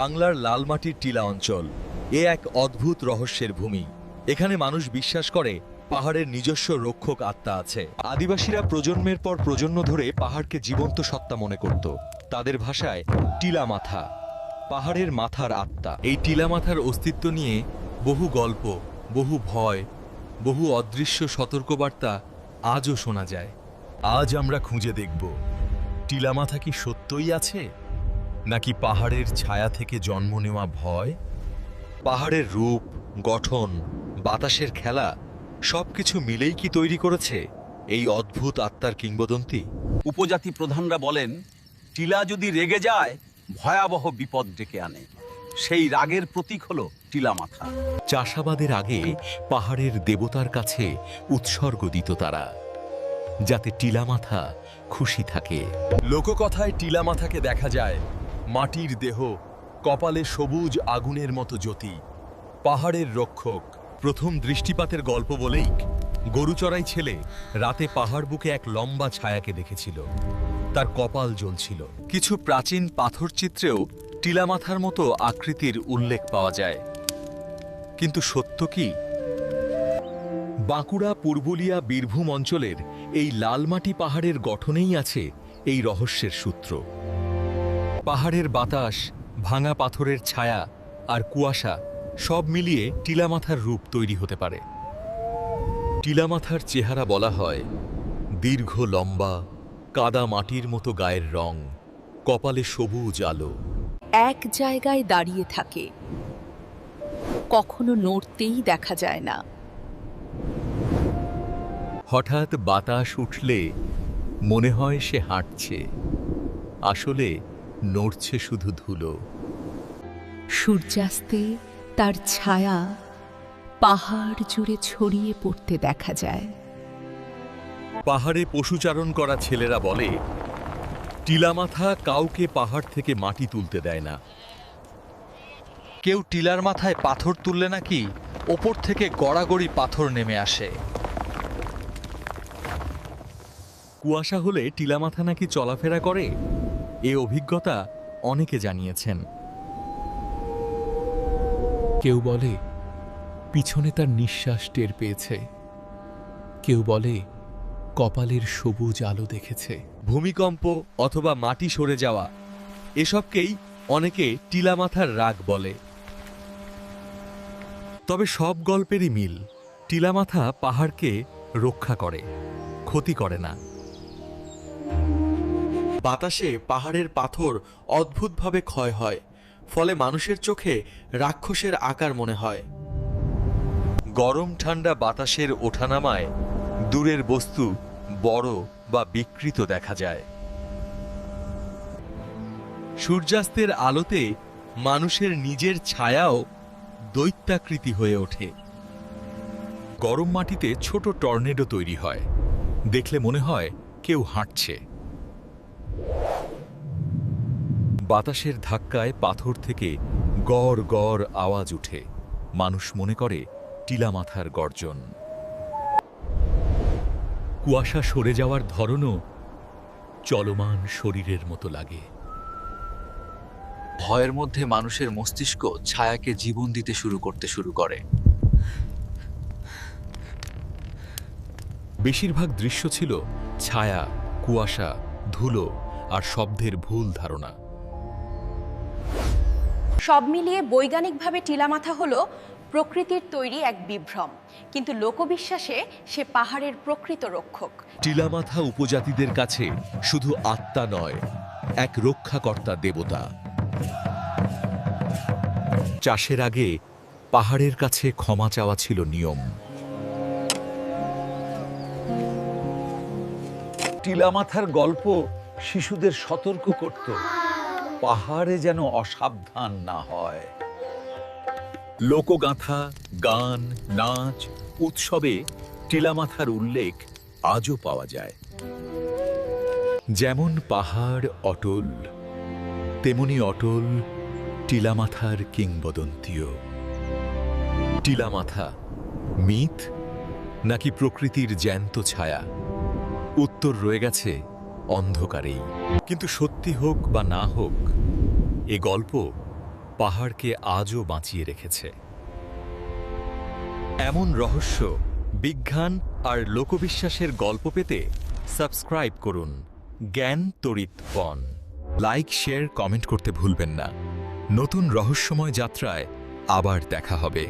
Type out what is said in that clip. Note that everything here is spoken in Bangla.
বাংলার লালমাটির টিলা অঞ্চল। এ এক অদ্ভুত রহস্যের ভূমি। এখানে মানুষ বিশ্বাস করে, পাহাড়ের নিজস্ব রক্ষক আত্মা আছে। আদিবাসীরা প্রজন্মের পর প্রজন্ম ধরে পাহাড়কে জীবন্ত সত্তা মনে করত। তাদের ভাষায় টিলা মাথা। পাহাড়ের মাথার আত্মা। এই টিলা মাথার অস্তিত্ব নিয়ে বহু গল্প, বহু ভয়, বহু অদৃশ্য সতর্কবার্তা আজও শোনা যায়। আজ আমরা খুঁজে দেখব, টিলা মাথা কি সত্যই আছে? নাকি পাহাড়ের ছায়া থেকে জন্ম নেওয়া ভয়? পাহাড়ের রূপ গঠন বাতাসের খেলা সবকিছু মিলেই কি তৈরি করেছে এই অদ্ভুত আত্মার কিংবদন্তি? উপজাতি প্রধানরা বলেন টিলা যদি রেগে যায় ভয়াবহ বিপদ ডেকে আনে। সেই রাগের প্রতীক হলো টিলা মাথা। চাষাবাদের আগে পাহাড়ের দেবতার কাছে উৎসর্গ দিত তারা যাতে টিলা মাথা খুশি থাকে। লোককথায় টিলা মাথাকে দেখা যায় মাটির দেহ কপালে সবুজ আগুনের মতো জ্যোতি। পাহাড়ের রক্ষক, প্রথম দৃষ্টিপাতের গল্প বলেই গরুচড়াই ছেলে রাতে পাহাড় বুকে এক লম্বা ছায়াকে দেখেছিল। তার কপাল জ্বলছিল। কিছু প্রাচীন পাথর চিত্রেও টিলামাথার মতো আকৃতির উল্লেখ পাওয়া যায়। কিন্তু সত্য কি? বাঁকুড়া পুরবুলিয়া বীরভূম অঞ্চলের এই লালমাটি পাহাড়ের গঠনেই আছে এই রহস্যের সূত্র। পাহাড়ের বাতাস ভাঙা পাথরের ছায়া আর কুয়াশা সব মিলিয়ে টিলামাথার রূপ তৈরি হতে পারে। টিলামাথার চেহারা বলা হয় দীর্ঘ লম্বা কাদা মাটির মতো গায়ের রং কপালে সবুজ আলো। এক জায়গায় দাঁড়িয়ে থাকে। কখনো নড়তেই দেখা যায় না। হঠাৎ বাতাস উঠলে মনে হয় সে হাঁটছে। আসলে নড়ছে শুধু ধুলো। সূর্যাস্তে তার ছায়া পাহাড় জুড়ে ছড়িয়ে পড়তে দেখা যায়। পাহাড়ে পশুচারণ করা ছেলেরা বলে টিলামাথা কাউকে পাহাড় থেকে মাটি তুলতে দেয় না। কেউ টিলার মাথায় পাথর তুললে নাকি ওপর থেকে গড়াগড়ি পাথর নেমে আসে। কুয়াশা হলে টিলামাথা নাকি চলাফেরা করে? এ অভিজ্ঞতা অনেকে জানিয়েছেন। কেউ বলে পিছনে তার নিঃশ্বাস টের পেয়েছে। কেউ বলে কপালের সবুজ আলো দেখেছে। ভূমিকম্প অথবা মাটি সরে যাওয়া এসবকেই অনেকে টিলামাথার রাগ বলে। তবে সব গল্পেরই মিল টিলামাথা পাহাড়কে রক্ষা করে ক্ষতি করে না। বাতাসে পাহাড়ের পাথর অদ্ভুতভাবে ক্ষয় হয়, ফলে মানুষের চোখে রাক্ষসের আকার মনে হয়। গরম ঠান্ডা বাতাসের ওঠানামায় দূরের বস্তু বড় বা বিকৃত দেখা যায়। সূর্যাস্তের আলোতে মানুষের নিজের ছায়াও দৈত্যাকৃতি হয়ে ওঠে। গরম মাটিতে ছোট টর্নেডো তৈরি হয়। দেখলে মনে হয় কেউ হাঁটছে। বাতাসের ধাক্কায় পাথর থেকে গড় গড় আওয়াজ উঠে। মানুষ মনে করে টিলা মাথার গর্জন। কুয়াশা সরে যাওয়ার ধরনও চলমান শরীরের মতো লাগে। ভয়ের মধ্যে মানুষের মস্তিষ্ক ছায়াকে জীবন দিতে শুরু করতে শুরু করে। বেশিরভাগ দৃশ্য ছিল ছায়া, কুয়াশা, ধুলো আর শব্দের ভুল ধারণা। সব মিলিয়ে বৈজ্ঞানিকভাবে টিলামাথা হলো প্রকৃতির তৈরি এক বিভ্রম। কিন্তু লোকবিশ্বাসে সে পাহাড়ের প্রকৃত রক্ষক। টিলামাথা উপজাতিদের কাছে শুধু আত্মা নয়, এক রক্ষাকর্তা দেবতা। চাষের আগে পাহাড়ের কাছে ক্ষমা চাওয়া ছিল নিয়ম। টিলামাথার গল্প শিশুদের সতর্ক করত। পাহাড়ে যেন অসাবধান না হয়। লোকগাথা, গান, নাচ, উৎসবে টিলামাথার উল্লেখ আজও পাওয়া যায়। যেমন পাহাড় অটল, তেমনি অটল টিলামাথার কিংবদন্তীও। টিলামাথা মিথ নাকি প্রকৃতির জ্যান্ত ছায়া? উত্তর রয়ে গেছে অন্ধকারেই। কিন্তু সত্যি হোক বা না হোক, এ গল্প পাহাড়কে আজও বাঁচিয়ে রেখেছে। এমন রহস্য, বিজ্ঞান আর লোকবিশ্বাসের গল্প পেতে সাবস্ক্রাইব করুন জ্ঞান তড়িৎ বন লাইক, শেয়ার, কমেন্ট করতে ভুলবেন না। নতুন রহস্যময় যাত্রায় আবার দেখা হবে।